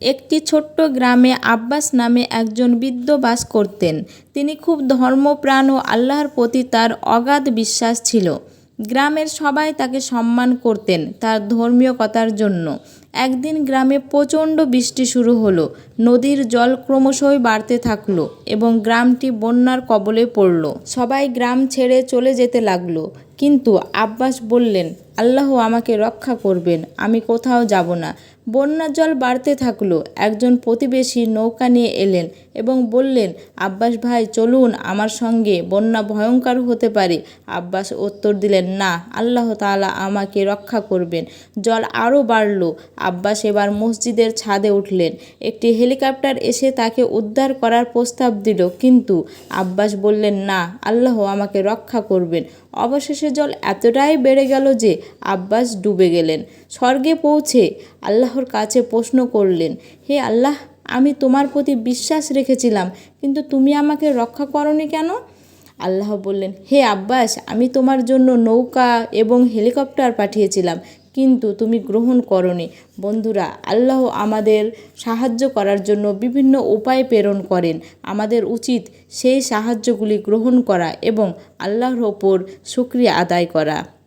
একটি ছোট্ট গ্রামে আব্বাস নামে একজন বৃদ্ধ বাস করতেন। তিনি খুব ধর্মপ্রাণ ও আল্লাহর প্রতি তার অগাধ বিশ্বাস ছিল। গ্রামের সবাই তাকে সম্মান করতেন তার ধর্মীয় কথার জন্য। একদিন গ্রামে প্রচণ্ড বৃষ্টি শুরু হলো। নদীর জল ক্রমশই বাড়তে থাকল এবং গ্রামটি বন্যার কবলে পড়ল। সবাই গ্রাম ছেড়ে চলে যেতে লাগল। কিন্তু আব্বাস বললেন, আল্লাহ আমাকে রক্ষা করবেন, আমি কোথাও যাব না। বন্যার জল বাড়তে থাকল। একজন প্রতিবেশী নৌকা নিয়ে এলেন এবং বললেন, আব্বাস ভাই, চলুন, আমার সঙ্গে বন্যা ভয়ঙ্কর হতে পারে। আব্বাস উত্তর দিলেন, না, আল্লাহ তালা আমাকে রক্ষা করবেন। জল আরও বাড়ল। আব্বাস এবার মসজিদের ছাদে উঠলেন। একটি হেলিকপ্টার এসে তাকে উদ্ধার করার প্রস্তাব দিল। কিন্তু আব্বাস বললেন, না, আল্লাহ আমাকে রক্ষা করবেন। অবশেষে জল এতটাই বেড়ে গেল যে আব্বাস ডুবে গেলেন। স্বর্গে পৌঁছে আল্লাহর কাছে প্রশ্ন করলেন, হে আল্লাহ, আমি তোমার প্রতি বিশ্বাস রেখেছিলাম, কিন্তু তুমি আমাকে রক্ষা করনি কেন? আল্লাহ বললেন, হে আব্বাস, আমি তোমার জন্য নৌকা এবং হেলিকপ্টার পাঠিয়েছিলাম। কিন্তু তুমি গ্রহণ করনি। বন্ধুরা, আল্লাহ আমাদের সাহায্য করার জন্য বিভিন্ন উপায় প্রেরণ করেন। আমাদের উচিত সেই সাহায্যগুলি গ্রহণ করা এবং আল্লাহর ওপর সুক্রিয়া আদায় করা।